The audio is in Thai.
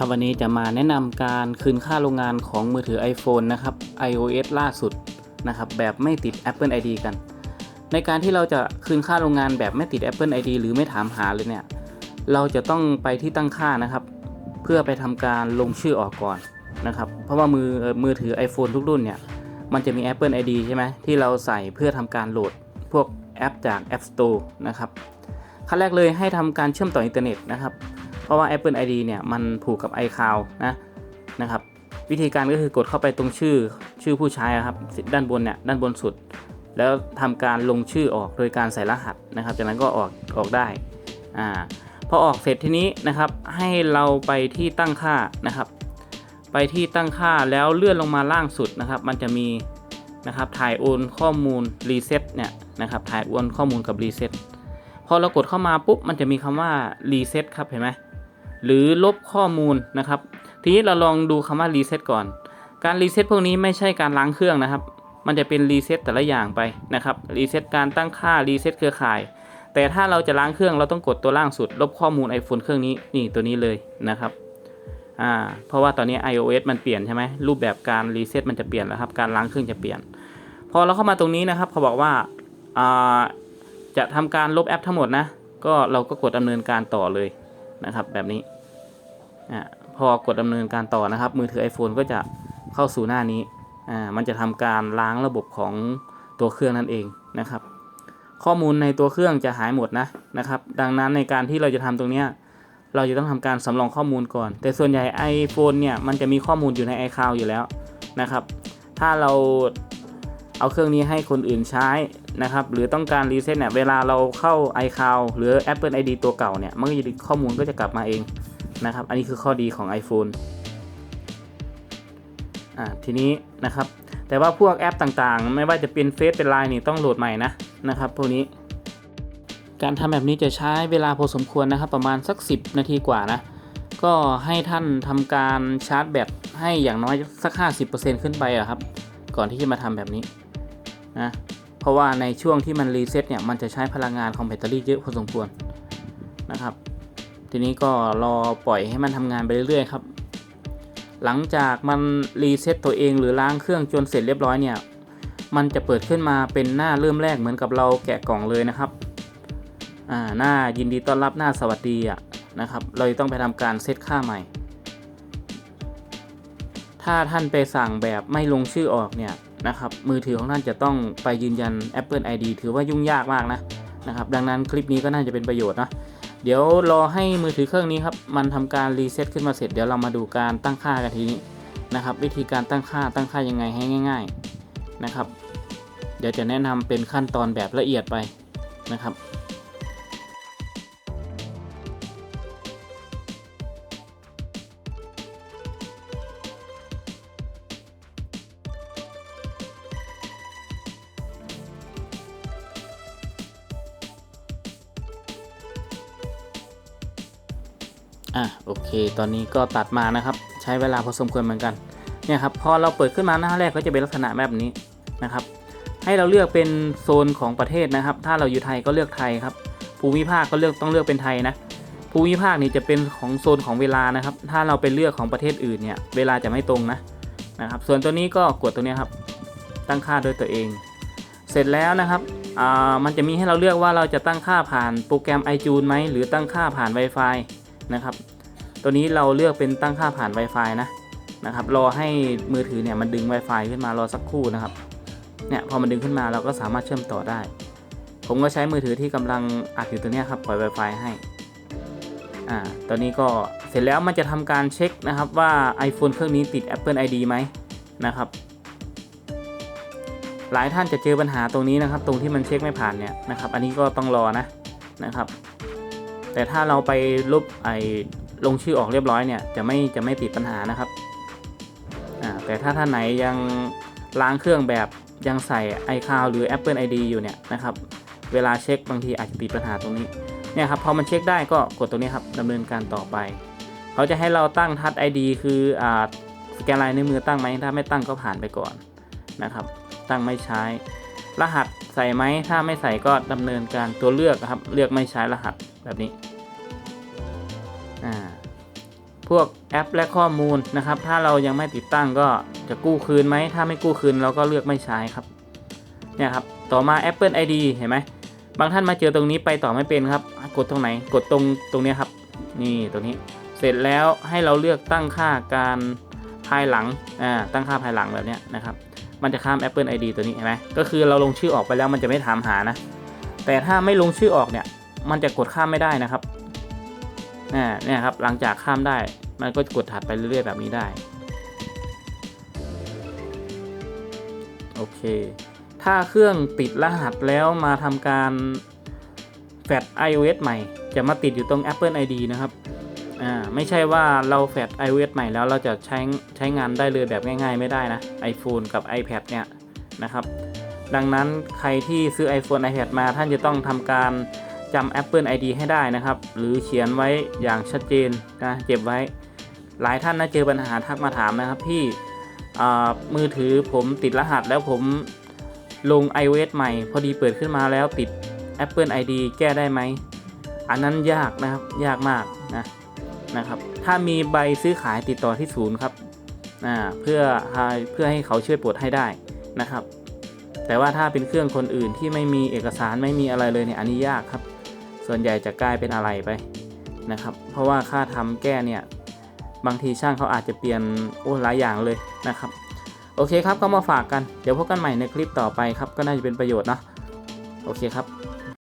ครับวันนี้จะมาแนะนำการคืนค่าโรงงานของมือถือ iPhone นะครับ iOS ล่าสุดนะครับแบบไม่ติด Apple ID กัน ในการที่เราจะคืนค่าโรงงานแบบไม่ติด Apple ID หรือไม่ถามหาเลยเนี่ยเราจะต้องไปที่ตั้งค่านะครับ เพื่อไปทำการลงชื่อออกก่อนนะครับเพราะว่ามือเอ่อมือถือ iPhone ทุกรุ่นเนี่ยมันจะมี Apple ID ใช่ไหมที่เราใส่เพื่อทำการโหลดพวกแอปจาก App Store นะครับขั้นแรกเลยให้ทำการเชื่อมต่ออินเทอร์เน็ตนะครับ เพราะว่า Apple ID เนี่ยมันผูกกับ iCloud นะนะครับวิธีการก็คือกดเข้าไปตรงชื่อชื่อผู้ใช้ครับด้านบนเนี่ยด้านบนสุด แล้วทำการลงชื่อออกโดยการใส่รหัสนะครับ จากนั้นก็ออกออกได้อ่าพอออกเสร็จทีนี้นะครับให้เราไปที่ตั้งค่านะครับ ไปที่ตั้งค่าแล้วเลื่อนลงมาล่างสุดนะครับ มันจะมีนะครับถ่ายโอนข้อมูลรีเซ็ตเนี่ยนะครับถ่ายโอนข้อมูลกับรีเซ็ตพอเรากดเข้ามาปุ๊บมันจะมีคำว่ารีเซ็ตครับเห็นไหม หรือลบข้อมูลนะครับ ทีนี้เราลองดูคำว่ารีเซ็ตก่อน การรีเซ็ตพวกนี้ไม่ใช่การล้างเครื่องนะครับ มันจะเป็นรีเซ็ตแต่ละอย่างไปนะครับ รีเซ็ตการตั้งค่า รีเซ็ตเครือข่าย แต่ถ้าเราจะล้างเครื่องเราต้องกดตัวล่างสุด ลบข้อมูล iPhone เครื่องนี้ นี่ตัวนี้เลยนะครับ อ่า เพราะว่าตอนนี้ iOS มันเปลี่ยนใช่ไหมรูปแบบการรีเซ็ตมันจะเปลี่ยนแล้วครับ การล้างเครื่องจะเปลี่ยน พอเราเข้ามาตรงนี้นะครับ เขาบอกว่า อ่า จะทำการลบแอปทั้งหมดนะ ก็เราก็กดดำเนินการต่อเลย นะครับ แบบนี้อ่าพอกดดำเนินการต่อนะครับ มือถือ iPhone ก็จะเข้าสู่หน้านี้อ่ามันจะทำการล้างระบบของตัวเครื่องนั่นเองนะครับ ข้อมูลในตัวเครื่องจะหายหมดนะนะครับ ดังนั้นในการที่เราจะทำตรงเนี้ยเราจะต้องทำการสำรองข้อมูลก่อน แต่ส่วนใหญ่ iPhone เนี่ยมันจะมีข้อมูลอยู่ใน iCloud อยู่แล้วนะครับ ถ้าเรา เอาเครื่องนี้ให้คนอื่นใช้นะครับ หรือต้องการรีเซ็ตเนี่ย เวลาเราเข้า iCloud หรือ Apple ID ตัวเก่าเนี่ย มันก็จะข้อมูลก็จะกลับมาเองนะครับ อันนี้คือข้อดีของ iPhone อ่าทีนี้นะครับ แต่ว่าพวกแอปต่างๆ ไม่ว่าจะเป็นเฟซเป็นไลน์นี่ต้องโหลดใหม่นะนะครับพวกนี้ การทำแบบนี้จะใช้เวลาพอสมควรนะครับ ประมาณสัก 10 นาทีกว่านะ ก็ให้ท่านทำการชาร์จแบตให้อย่างน้อยสัก 50%ขึ้นไปอะครับ ก่อนที่จะมาทำแบบนี้ นะเพราะว่าในช่วงที่มันรีเซ็ตเนี่ยมันจะใช้พลังงานของแบตเตอรี่เยอะพอสมควรนะครับ ทีนี้ก็รอปล่อยให้มันทำงานไปเรื่อยๆครับ หลังจากมันรีเซ็ตตัวเองหรือล้างเครื่องจนเสร็จเรียบร้อยเนี่ยมันจะเปิดขึ้นมาเป็นหน้าเริ่มแรกเหมือนกับเราแกะกล่องเลยนะครับอ่าหน้ายินดีต้อนรับหน้าสวัสดีอะนะครับ เราต้องไปทำการเซตค่าใหม่ถ้าท่านไปสั่งแบบไม่ลงชื่อออกเนี่ย นะครับมือถือของท่านจะต้องไปยืนยัน Apple ID ถือว่ายุ่งยากมากนะนะครับดังนั้นคลิปนี้ก็น่าจะเป็นประโยชน์นะเดี๋ยวรอให้มือถือเครื่องนี้ครับมันทำการรีเซ็ตขึ้นมาเสร็จเดี๋ยวเรามาดูการตั้งค่ากันทีนี้นะครับวิธีการตั้งค่าตั้งค่ายังไงให้ง่าย ๆนะครับ เดี๋ยวจะแนะนำเป็นขั้นตอนแบบละเอียดไปนะครับ อะโอเค ตอนนี้ก็ตัดมานะครับ ใช้เวลาพอสมควรเหมือนกันเนี่ยครับพอเราเปิดขึ้นมาหน้าแรกก็จะเป็นลักษณะแบบนี้นะครับ ให้เราเลือกเป็นโซนของประเทศนะครับ ถ้าเราอยู่ไทยก็เลือกไทยครับ ภูมิภาคก็เลือกต้องเลือกเป็นไทยนะภูมิภาคนี่จะเป็นของโซนของเวลานะครับ ถ้าเราไปเลือกของประเทศอื่นเนี่ยเวลาจะไม่ตรงนะนะครับ ส่วนตัวนี้ก็กดตัวนี้ครับ ตั้งค่าด้วยตัวเอง เสร็จแล้วนะครับอ่ามันจะมีให้เราเลือกว่าเราจะตั้งค่าผ่านโปรแกรม iTunes ไหมหรือตั้งค่าผ่าน Wi-Fi นะครับ ตัวนี้เราเลือกเป็นตั้งค่าผ่าน Wi-Fi นะนะครับ รอให้มือถือเนี่ยมันดึง Wi-Fi ขึ้นมารอสักครู่นะครับ เนี่ยพอมันดึงขึ้นมาเราก็สามารถเชื่อมต่อได้ ผมก็ใช้มือถือที่กำลังอัดอยู่ตัวนี้ครับปล่อย Wi-Fi ให้ อ่า ตอนนี้ก็เสร็จแล้วมันจะทำการเช็คนะครับว่า iPhone เครื่องนี้ติด Apple ID ไหมนะครับ หลายท่านจะเจอปัญหาตรงนี้นะครับ ตรงที่มันเช็คไม่ผ่านเนี่ยนะครับ อันนี้ก็ต้องรอนะนะครับ แต่ถ้าเราไปลบไอลงชื่อออกเรียบร้อยเนี่ยจะไม่จะไม่ติดปัญหานะครับอ่าแต่ถ้าท่านไหนยังล้างเครื่องแบบยังใส่ iCloud หรือ Apple ID อยู่เนี่ยนะครับเวลาเช็คบางทีอาจจะติดปัญหาตรงนี้เนี่ยครับพอมันเช็คได้ก็กดตรงนี้ครับดำเนินการต่อไป เขาจะให้เราตั้งทัช ID คืออ่าสแกนลายนิ้วมือตั้งไหมถ้าไม่ตั้งก็ผ่านไปก่อนนะครับ ตั้งไม่ใช้ รหัสใส่ไหมถ้าไม่ใส่ก็ดำเนินการตัวเลือกครับ เลือกไม่ใช้รหัสแบบนี้อ่าพวกแอปและข้อมูลนะครับ ถ้าเรายังไม่ติดตั้งก็จะกู้คืนไหม ถ้าไม่กู้คืนเราก็เลือกไม่ใช้ครับ เนี่ยครับ ต่อมา Apple ID เห็นไหม บางท่านมาเจอตรงนี้ไปต่อไม่เป็นครับ กดตรงไหน กดตรงตรงนี้ครับ นี่ตรงนี้ เสร็จแล้วให้เราเลือกตั้งค่าการภายหลัง อ่า ตั้งค่าภายหลังแบบนี้นะครับ มันจะข้าม Apple ID ตัวนี้เห็นไหมก็คือเราลงชื่อออกไปแล้วมันจะไม่ถามหานะ แต่ถ้าไม่ลงชื่อออกเนี่ย มันจะกดข้ามไม่ได้นะครับอ่เนี่ยครับหลังจากข้ามได้ มันก็กดถัดไปเรื่อยๆแบบนี้ได้โอเค ถ้าเครื่องติดรหัสแล้วมาทำการแฟด iOS ใหม่ จะมาติดอยู่ตรง Apple ID นะครับ อ่าไม่ใช่ว่าเราแฟด iOS ใหม่แล้วเราจะใช้ใช้งานได้เลยแบบง่าย ๆ ไม่ได้นะ iPhone กับ iPad เนี่ยนะครับ ดังนั้นใครที่ซื้อ iPhone iPad มาท่านจะต้องทำการจำ Apple ID ให้ได้นะครับ หรือเขียนไว้อย่างชัดเจนนะเก็บไว้ หลายท่านนะเจอปัญหาทักมาถามนะครับพี่มือถือผมติดรหัสแล้วผมลง iOS ใหม่ พอดีเปิดขึ้นมาแล้วติด Apple ID แก้ได้ไหม อันนั้นยากนะครับ ยากมากนะ นะครับ ถ้ามีใบซื้อขายติดต่อที่ศูนย์ครับเพื่อเพื่อให้เขาช่วยปลดให้ได้นะครับ แต่ว่าถ้าเป็นเครื่องคนอื่นที่ไม่มีเอกสารไม่มีอะไรเลยเนี่ยอันนี้ยากครับ ส่วนใหญ่จะกลายเป็นอะไรไปนะครับ เพราะว่าค่าทำแก้เนี่ยบางทีช่างเขาอาจจะเปลี่ยนโอ้หลายอย่างเลยนะครับโอเคครับก็มาฝากกัน เดี๋ยวพบกันใหม่ในคลิปต่อไปครับ ก็น่าจะเป็นประโยชน์เนาะโอเคครับ